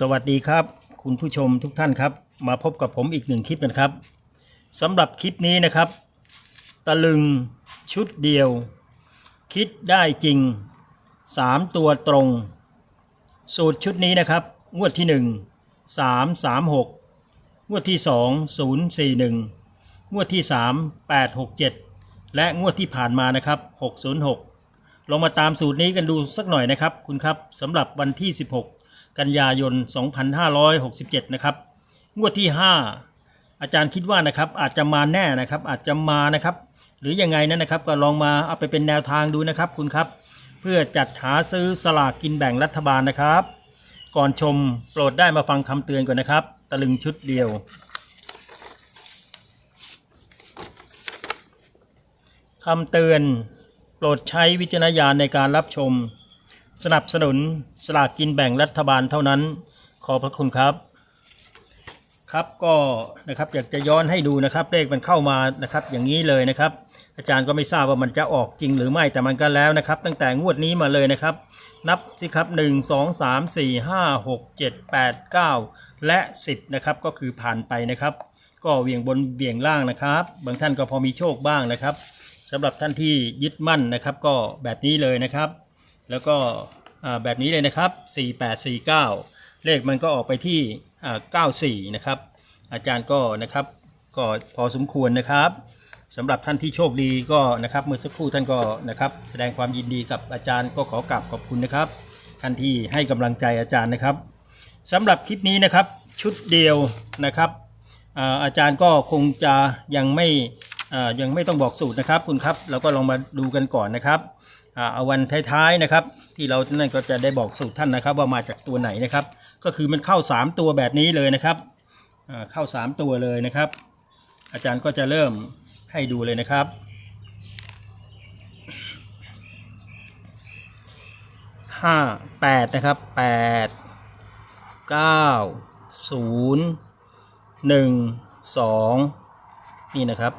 สวัสดีครับ คุณผู้ชมทุกท่านครับ มาพบกับผมอีกหนึ่งคลิปนะครับสำหรับคลิปนี้นะครับ ตะลึงชุดเดียว คิดได้จริง 3 ตัวตรง สูตรชุดนี้นะครับ งวดที่ 1 3 3 6 งวดที่ 2 0 4 1 งวดที่ 3 8 6 7 และงวดที่ผ่านมานะครับ 606 ลองมาตามสูตรนี้กันดูสักหน่อยนะครับ คุณครับสำหรับวันที่ 16 กันยายน 2567 นะครับ งวดที่ 5 อาจารย์คิดว่านะครับอาจจะมาแน่นะครับอาจจะมานะครับ หรือยังไงนั้นนะครับก็ลองมาเอาไปเป็นแนวทางดูนะครับคุณครับ เพื่อจัดหาซื้อสลากกินแบ่งรัฐบาลนะครับ ก่อนชมโปรดได้มาฟังคำเตือนก่อนนะครับ ตะลึงชุดเดียวคำเตือน โปรดใช้วิจารณญาณในการรับชม สนับสนุนสลากกินแบ่งรัฐบาลเท่านั้น ขอบพระคุณครับ ครับก็นะครับอยากจะย้อนให้ดูนะครับเลขมันเข้ามานะครับอย่างนี้เลยนะครับ อาจารย์ก็ไม่ทราบว่ามันจะออกจริงหรือไม่แต่มันก็แล้วนะครับ ตั้งแต่งวดนี้มาเลยนะครับ นับสิครับ 1 2 3 4 5 6 7 8 9 และ 10นะครับก็คือผ่านไปนะครับ ก็เวียงบนเวียงล่างนะครับ บางท่านก็พอมีโชคบ้างนะครับสำหรับท่านที่ยึดมั่นนะครับ ก็แบบนี้เลยนะครับ แล้วก็แบบนี้เลยนะครับ 4849 เลขมันก็ออกไปที่ 94 นะครับ อาจารย์ก็นะครับก็พอสมควรนะครับสำหรับท่านที่โชคดีก็นะครับเมื่อสักครู่ท่านก็นะครับ แสดงความยินดีกับอาจารย์ก็ขอกราบขอบคุณนะครับ ท่านที่ให้กำลังใจอาจารย์นะครับสำหรับคลิปนี้นะครับชุดเดียวนะครับอาอาจารย์ก็คงจะยังไม่ยังไม่ต้องบอกสูตรนะครับคุณครับ เราก็ลองมาดูกันก่อนนะครับ เอาวันท้ายๆนะครับ ที่เรานั่นก็จะได้บอกสูตรท่านนะครับ ว่ามาจากตัวไหนนะครับ ก็คือมันเข้า 3 ตัวแบบนี้เลยนะครับเข้า 3 ตัวเลยนะครับ อาจารย์ก็จะเริ่มให้ดูเลยนะครับห้าแปดนะครับแปดเก้าศูนย์หนึ่งสองนี่นะครับ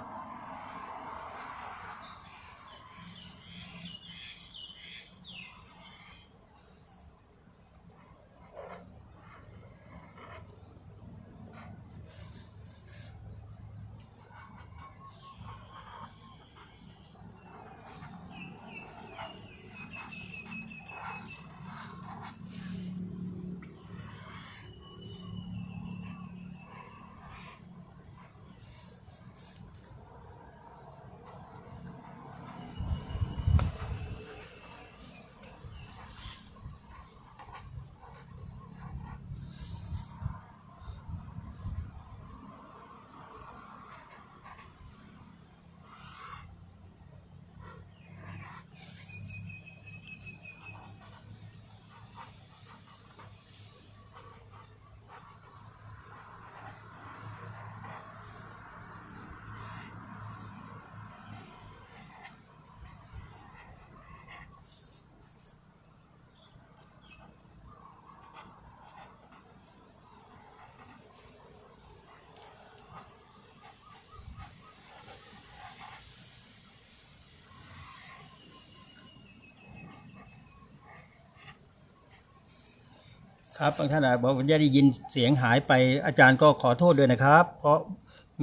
ครับบางท่านอาจบอกว่าได้ยินเสียงหายไปอาจารย์ก็ขอโทษด้วยนะครับ เพราะ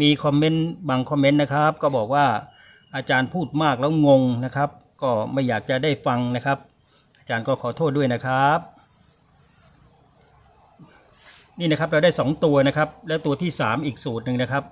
มีคอมเมนต์บางคอมเมนต์นะครับ ก็บอกว่าอาจารย์พูดมากแล้วงงนะครับ ก็ไม่อยากจะได้ฟังนะครับ อาจารย์ก็ขอโทษด้วยนะครับ นี่นะครับเราได้สองตัวนะครับ แล้วตัวที่สามอีกสูตรหนึ่งนะครับ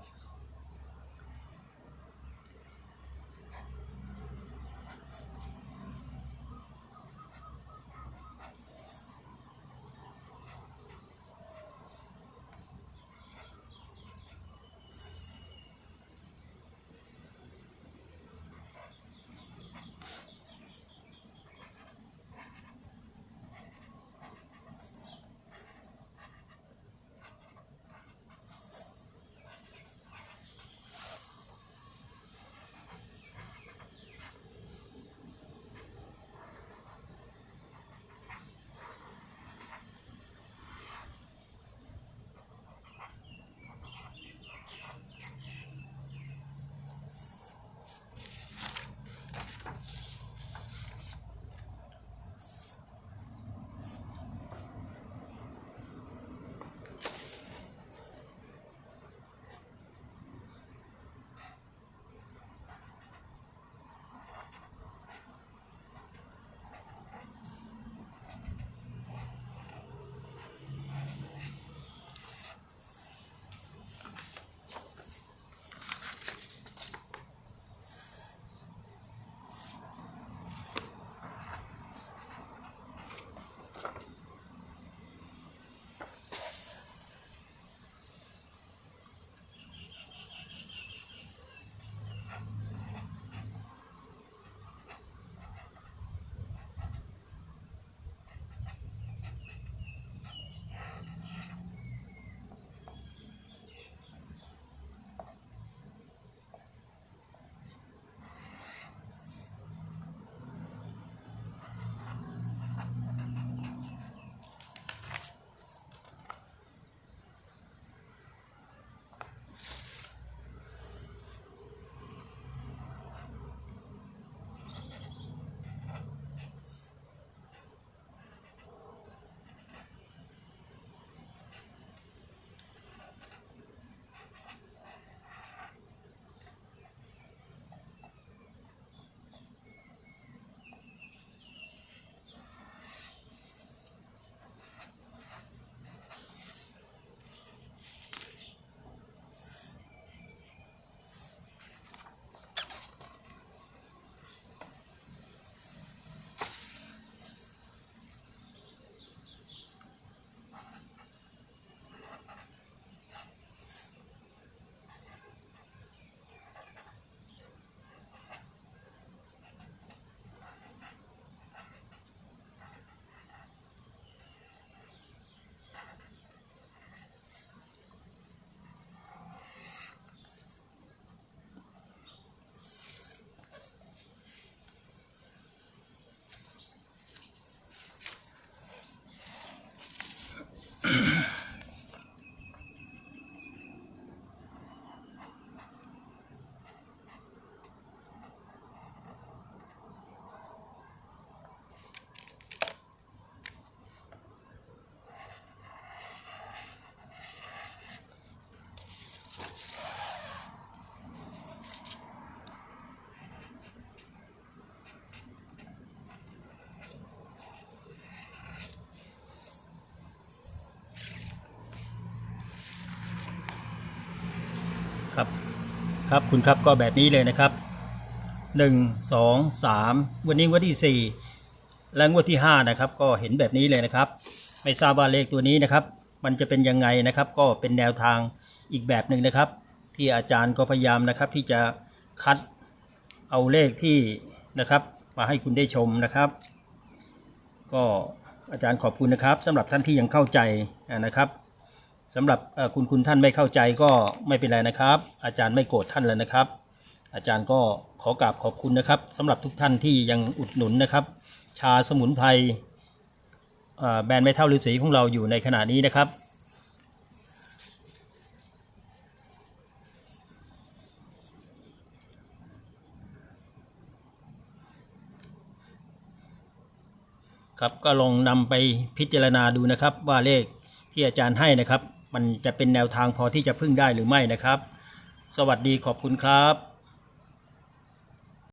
Mm-hmm. ครับครับคุณครับก็แบบนี้เลยนะครับหนึ่งสองสามวันนี้งวันที่สี่และงวดที่ห้านะครับ ก็เห็นแบบนี้เลยนะครับ ไม่ทราบว่าเลขตัวนี้นะครับ มันจะเป็นยังไงนะครับ ก็เป็นแนวทางอีกแบบหนึ่งนะครับ ที่อาจารย์ก็พยายามนะครับ ที่จะคัดเอาเลขที่นะครับ มาให้คุณได้ชมนะครับ ก็อาจารย์ขอบคุณนะครับสำหรับท่านที่ยังเข้าใจนะครับ สำหรับคุณคุณท่านไม่เข้าใจก็ไม่เป็นไรนะครับ อาจารย์ไม่โกรธท่านแล้วนะครับ อาจารย์ก็ขอกราบขอบคุณนะครับสำหรับทุกท่านที่ยังอุดหนุนนะครับ ชาสมุนไพรแบรนด์ไม่เท่าฤาษีของเราอยู่ในขณะนี้นะครับ ครับก็ลองนำไปพิจารณาดูนะครับว่าเลขที่อาจารย์ให้นะครับ มันจะเป็นแนวทางพอที่จะพึ่งได้หรือไม่นะครับ สวัสดีขอบคุณครับ